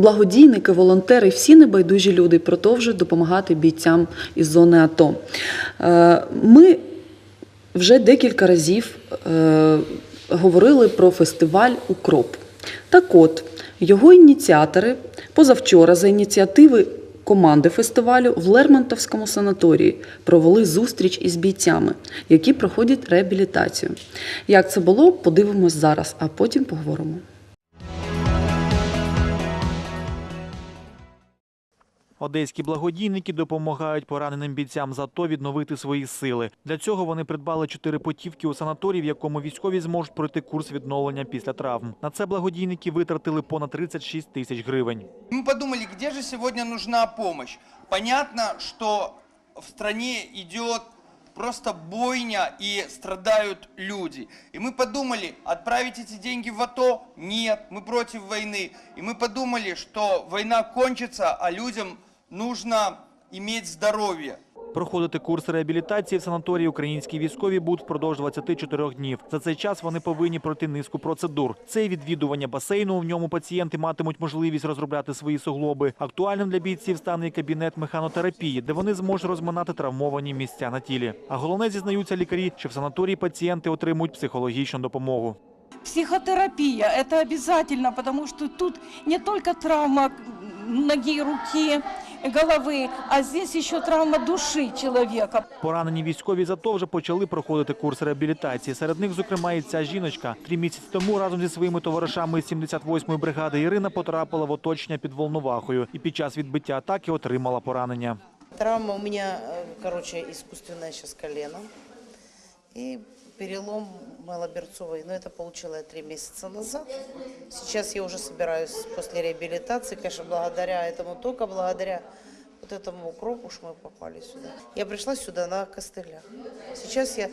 Благодійники, волонтери, всі небайдужі люди продовжують допомагати бійцям із зони АТО. Е, Ми вже декілька разів е, говорили про фестиваль Укроп. Так от, його ініціатори позавчора за ініціативи команди фестивалю в Лермонтовському санаторії провели зустріч із бійцями, які проходять реабілітацію. Як це було, подивимось зараз, а потім поговоримо. Одеські благодійники допомагають пораненим бійцям з АТО відновити свої сили. Для цього вони придбали чотири путівки у санаторій, в якому військові зможуть пройти курс відновлення після травм. На це благодійники витратили понад 36 тисяч гривень. Мы подумали, где же сегодня нужна помощь. Понятно, что в стране идет просто бойня и страдают люди. И мы подумали, отправить эти деньги в АТО? Нет, мы против войны. И мы подумали, что война кончится, а людям нужно иметь здоровье. Проходити курс реабілітації в санаторії українські військові будуть впродовж 24 днів. За цей час вони повинні пройти низку процедур. Це відвідування басейну. В ньому пацієнти матимуть можливість розробляти свої суглоби. Актуальним для бійців стане і кабінет механотерапії, де вони зможуть розминати травмовані місця на тілі. А головне зізнаються лікарі, що в санаторії пацієнти отримують психологічну допомогу. Психотерапия – это обязательно, потому что тут не только травма ноги, руки, головы, а здесь еще травма души человека. Поранені військові з АТО вже почали проходити курс реабілітації. Серед них, зокрема, і ця жіночка. Три місяці тому разом зі своїми товаришами з 78-ї бригади Ірина потрапила в оточення під Волновахою і під час відбиття атаки отримала поранення. Травма у меня, э, короче, искусственное сейчас колено. И перелом малоберцовый. Но это получила я три месяца назад. Сейчас я уже собираюсь после реабилитации. Конечно, благодаря этому, только благодаря вот этому укропу уж мы попали сюда. Я пришла сюда на костылях. Сейчас я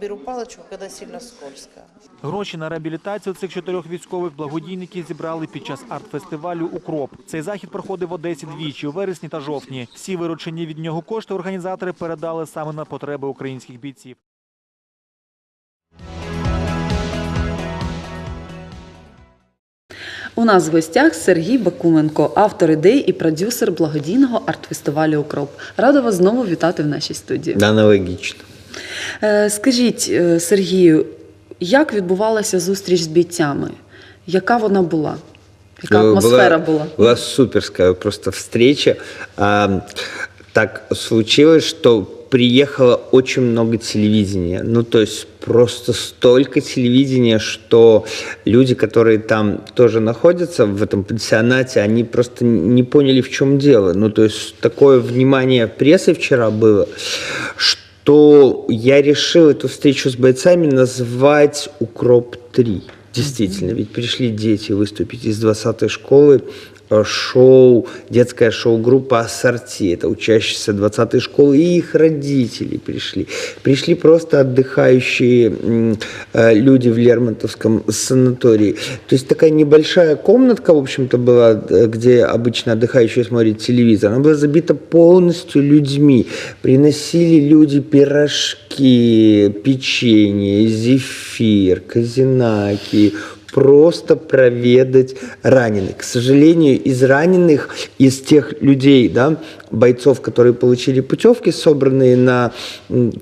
беру палочку, когда сильно скользко. Гроші на реабілітацію цих чотирьох військових благодійники зібрали під час арт-фестивалю Укроп. Цей захід проходив в Одесі двічі у вересні та жовтні. Всі виручені від нього кошти організатори передали саме на потреби українських бійців. У нас в гостях Сергій Бакуменко, автор ідей і продюсер благодійного арт-фестивалю Укроп. Рада вас знову вітати в нашій студії. Аналогічно. Е, Скажіть, е, Сергію, як відбувалася зустріч з бійцями? Яка вона була? Яка Ну, атмосфера була? Была суперская просто встреча. А, так случилось, что приехало очень много телевидения. Ну, то есть просто столько телевидения, что люди, которые там тоже находятся в этом пансионате, они просто не поняли, в чем дело. Ну, то есть такое внимание прессы вчера было, что я решил эту встречу с бойцами назвать «Укроп-3». Действительно, ведь пришли дети выступить из 20-й школы, шоу, детская шоу-группа «Ассорти». Это учащиеся 20-й школы и их родители пришли. Пришли просто отдыхающие э, люди в Лермонтовском санатории. То есть такая небольшая комнатка, в общем-то, была, э, где обычно отдыхающие смотрят телевизор. Она была забита полностью людьми. Приносили люди пирожки, печенье, зефир, казинаки, просто проведать раненых. К сожалению, из раненых, из тех людей, да, бойцов, которые получили путевки, собранные на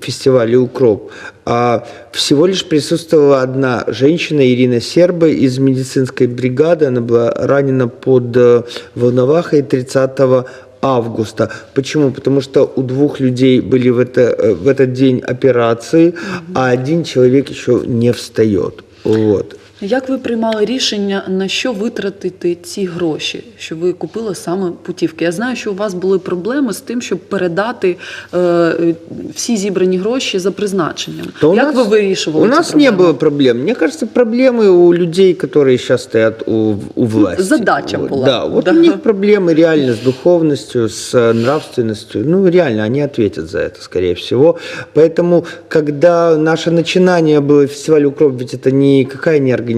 фестивале «Укроп», а, всего лишь присутствовала одна женщина, Ирина Серба, из медицинской бригады. Она была ранена под э, Волновахой 30 августа. Почему? Потому что у двух людей были в, это, э, в этот день операции, а один человек еще не встает. Вот. Як ви приймали рішення на що витратити ці гроші, що ви купили саме путівки? Я знаю, що у вас були проблеми з тим, щоб передати е, всі зібрані гроші за призначенням. Да у Як нас- ви вирішували? У ці нас не проблеми? было проблем. Мне кажется, проблемы у людей, которые сейчас стоят у, у власти. задача Вот, была. Да, вот Да. у них проблемы реально с духовностью, с э, нравственностью. Ну, реально, они ответят за это, скорее всего. Поэтому, когда наше начинание было фестиваль «Укроп», ведь это никакая не организация,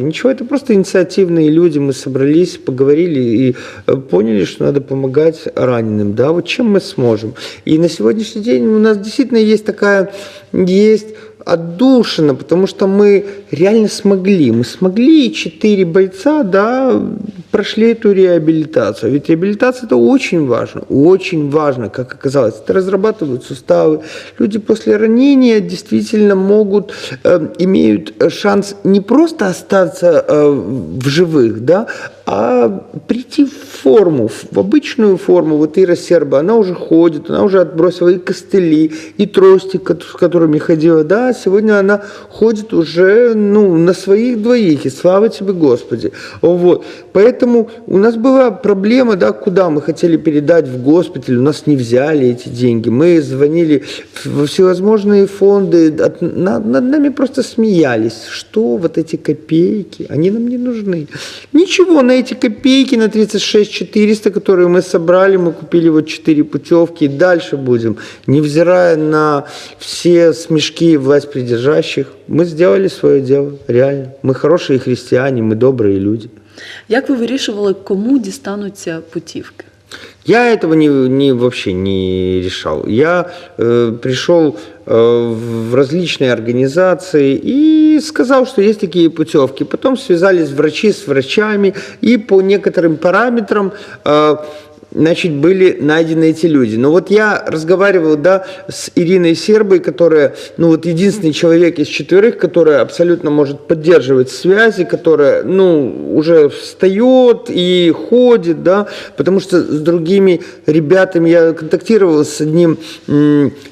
ничего, это просто инициативные люди. Мы собрались, поговорили и э, поняли, что надо помогать раненым. Да, вот чем мы сможем. И на сегодняшний день у нас действительно есть такая, есть отдушина, потому что мы реально смогли. Мы смогли, и четыре бойца, да, прошли эту реабилитацию. Ведь реабилитация это очень важно, очень важно, как оказалось. Это разрабатывают суставы. Люди после ранения действительно могут, э, имеют шанс не просто остаться э, в живых, да, а прийти в форму, в обычную форму. Вот Ира Серба, она уже ходит, она уже отбросила и костыли, и трости, с которыми ходила. Да, сегодня она ходит уже ну, на своих двоих, и слава тебе, Господи. Вот. Поэтому у нас была проблема, да, куда мы хотели передать в госпиталь, у нас не взяли эти деньги. Мы звонили во всевозможные фонды, от- над, над нами просто смеялись. Что вот эти копейки, они нам не нужны. Ничего, на эти копейки, на 36 400, которые мы собрали, мы купили вот 4 путевки и дальше будем. Невзирая на все смешки власть придержащих, мы сделали свое дело, реально. Мы хорошие христиане, мы добрые люди. Як ви вирішували, кому дістануться путівки? Я этого не, не вообще не решал. Я э, пришел э, в различные организации и сказал, что есть такие путевки. Потом связались врачи с врачами, и по некоторым параметрам э, значит, были найдены эти люди. Но вот я разговаривал, да, с Ириной Сербой, которая, ну вот единственный человек из четверых, которая абсолютно может поддерживать связи, которая, ну, уже встает и ходит, да, потому что с другими ребятами я контактировал с одним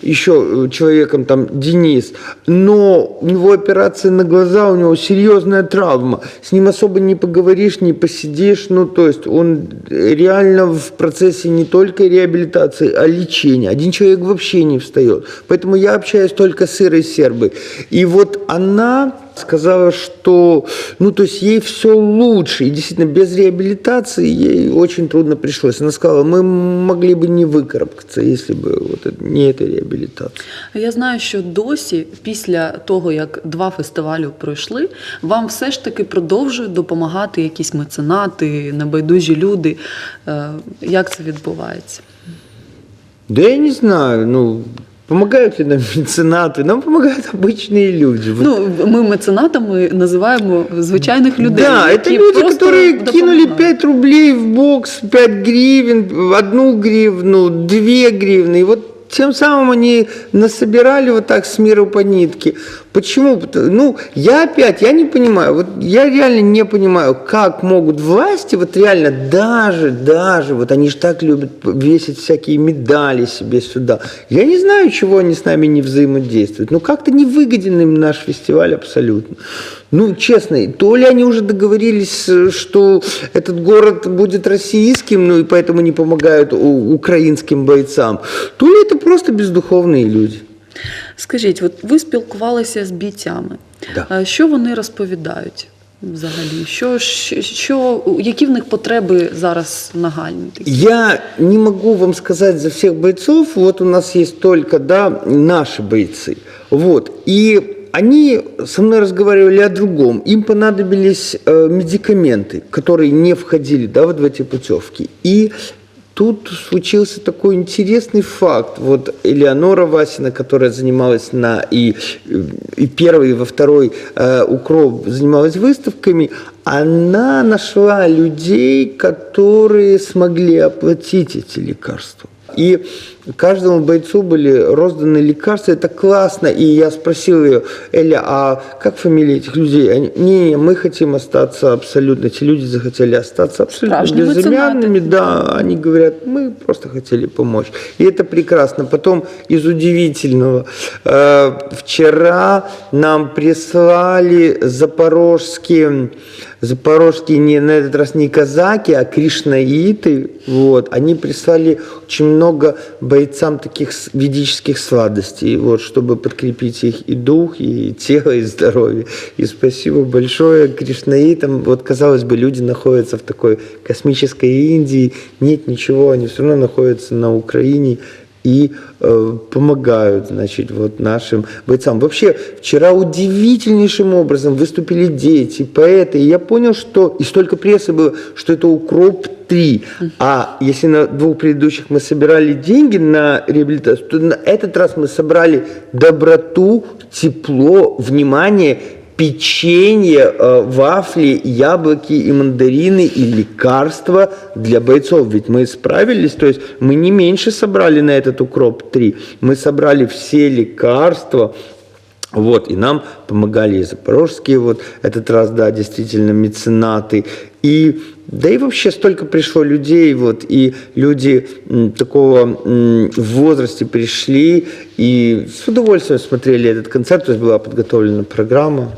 еще человеком, там, Денис, но у него операция на глаза, у него серьезная травма, с ним особо не поговоришь, не посидишь, ну, то есть он реально в процессе не только реабилитации, а лечения. Один человек вообще не встает. Поэтому я общаюсь только с Ирой Сербой. И вот она сказала, что, ну, то есть ей все лучше. И действительно, без реабилитации ей очень трудно пришлось. Она сказала, мы могли бы не выкарабкаться, если бы вот это- не эта реабилитация. Я знаю, що досі, після того, як два фестивалі пройшли, вам все ж таки продовжують допомагати якісь меценати, небайдужі люди. Е, Як це відбувається? Да я не знаю, ну, помогают ли нам меценаты? Нам помогают обычные люди. Ну, ми меценатами називаємо звичайних людей. да, это люди, которые кинули допомагають. 5 рублей в бокс, 5 гривен, 1 гривну, 2 гривны. И вот тем самым они насобирали вот так с мира по нитке. Почему? Ну, я опять, я не понимаю, вот я реально не понимаю, как могут власти, вот реально даже, даже, вот они же так любят весить всякие медали себе сюда. Я не знаю, чего они с нами не взаимодействуют. Ну, как-то не выгоден им наш фестиваль абсолютно. Ну, честно, то ли они уже договорились, э, что этот город будет российским, ну и поэтому не помогают украинским бойцам, то ли это просто бездуховные люди. Скажіть, от ви спілкувалися з бійцями. Да. Е, Що вони розповідають взагалі? Що, що, що, які в них потреби зараз нагальні? такі? Я не могу вам сказать за всех бойцов, вот у нас есть только, да, наши бойцы, вот, и они со мной разговаривали о другом. Им понадобились э, медикаменты, которые не входили, да, вот в эти путевки. И тут случился такой интересный факт. Вот Элеонора Васина, которая занималась на и, и первой, и во второй э, укроп занималась выставками, она нашла людей, которые смогли оплатить эти лекарства. И каждому бойцу были розданы лекарства, это классно. И я спросил ее, Эля, а как фамилии этих людей? Они, не, мы хотим остаться абсолютно, эти люди захотели остаться абсолютно Справжние безымянными, да, они говорят, мы просто хотели помочь. И это прекрасно. Потом из удивительного, э, вчера нам прислали запорожские, запорожские, не, на этот раз не казаки, а кришнаиты, вот, они прислали очень много бойцам таких ведических сладостей, вот, чтобы подкрепить их и дух, и тело, и здоровье. И спасибо большое кришнаитам. Вот, казалось бы, люди находятся в такой космической Индии, нет ничего, они все равно находятся на Украине и э, помогают, значит, вот нашим бойцам. Вообще, вчера удивительнейшим образом выступили дети, поэты, и я понял, что, и столько прессы было, что это укроп три. А если на двух предыдущих мы собирали деньги на реабилитацию, то на этот раз мы собрали доброту, тепло, внимание, печенье, э, вафли, яблоки и мандарины и лекарства для бойцов. Ведь мы справились, то есть мы не меньше собрали на этот укроп 3. Мы собрали все лекарства, вот, и нам помогали и запорожские, вот, этот раз, да, действительно, меценаты. И, да и вообще столько пришло людей, вот, и люди м, такого м, в возрасте пришли и с удовольствием смотрели этот концерт, то есть была подготовлена программа.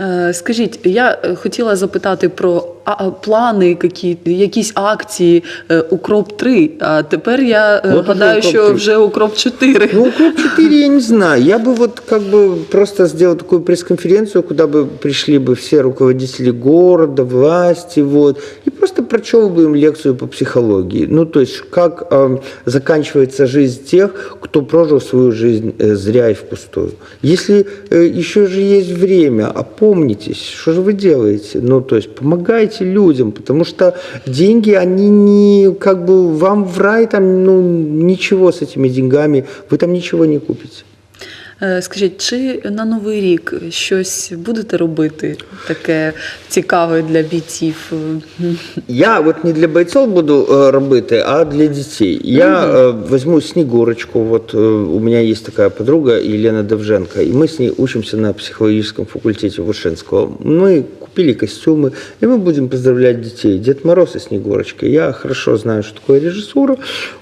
Е, Скажіть, я е, хотіла запитати про а, а, плани, які, якісь акції е, Укроп 3, а тепер я е, От уже гадаю, «Укроп що 3». вже Укроп 4. Ну, укроп 4 я не знаю. Я бы вот как бы просто сделал такую пресс-конференцию, куда бы пришли бы все руководители города, власти, вот, и просто прочел бы им лекцию по психологии. Ну, то есть, как э, заканчивается жизнь тех, кто прожил свою жизнь э, зря и впустую. Если э, еще же есть время, опомнитесь, что же вы делаете? Ну, то есть, помогайте людям, потому что деньги, они не, как бы, вам в рай там, ну, ничего с этими деньгами, вы там ничего не купите. Е, Скажіть, чи на Новий рік щось будете робити таке цікаве для бійців? Я вот не для бойцов буду э, робити, а для детей. Я э, возьму Снегурочку, вот э, у меня есть такая подруга Елена Довженко, и мы с ней учимся на психологическом факультете Вышинского. Мы купили костюмы, и мы будем поздравлять детей. Дед Мороз и Снегурочка. Я хорошо знаю, что такое режиссура,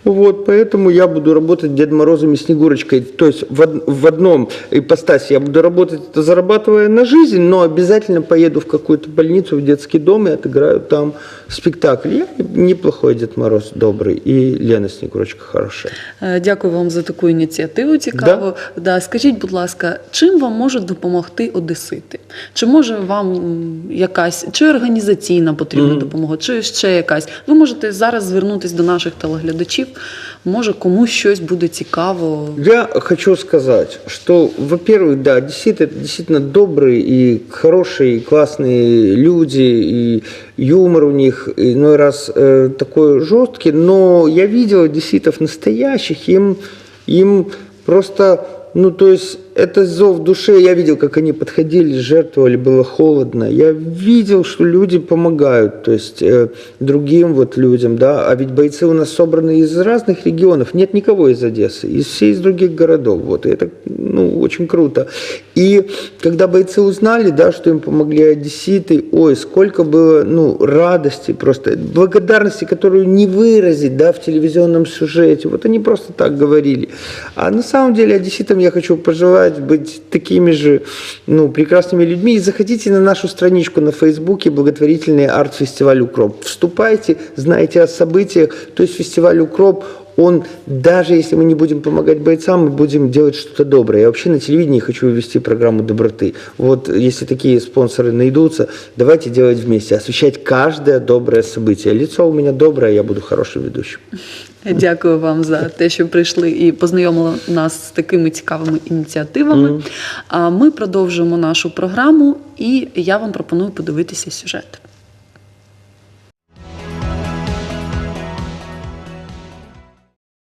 вот, поэтому я буду работать Дед Морозом и Снегурочкой. То есть в, од- в одном ипостаси я буду работать, это зарабатывая на жизнь, но обязательно поеду в какую-то больницу, в детский дом и отыграю там спектакль. Я неплохой Дед Мороз, добрый, и Лена Снегурочка хорошая. Е, Дякую вам за таку ініціативу. Цікаво. Да. Скажіть, будь ласка, чим вам можуть допомогти одесити? Чи може вам м, якась чи організаційна потрібна допомога, чи ще якась? Ви можете зараз звернутися до наших телеглядачів. Може, комусь щось буде цікаво. Я хочу сказать, что, во-первых, да, одесситы это действительно добрые и хорошие, и классные люди, и юмор у них иной раз э, такой жесткий, но я видел одесситов настоящих, им, им просто, ну, то есть, это зов души, я видел, как они подходили, жертвовали, было холодно, я видел, что люди помогают, то есть, э, другим вот людям, да, а ведь бойцы у нас собраны из разных регионов, нет никого из Одессы, из все из других городов, вот, и это, ну, очень круто. И когда бойцы узнали, да, что им помогли одесситы, ой, сколько было, ну, радости просто, благодарности, которую не выразить, да, в телевизионном сюжете, вот они просто так говорили. А на самом деле одесситам я хочу пожелать быть такими же, ну, прекрасными людьми. И заходите на нашу страничку на Фейсбуке благотворительный арт-фестиваль «Укроп». Вступайте, знайте о событиях. То есть фестиваль «Укроп» он, даже если мы не будем помогать бойцам, мы будем делать что-то доброе. Я вообще на телевидении хочу ввести программу доброты. Вот если такие спонсоры найдутся, давайте делать вместе, освещать каждое доброе событие. Лицо у меня доброе, я буду хорошим ведущим. Дякую вам за те, що прийшли і познайомили нас з такими цікавими ініціативами. А ми продовжуємо нашу програму, і я вам пропоную подивитися сюжет.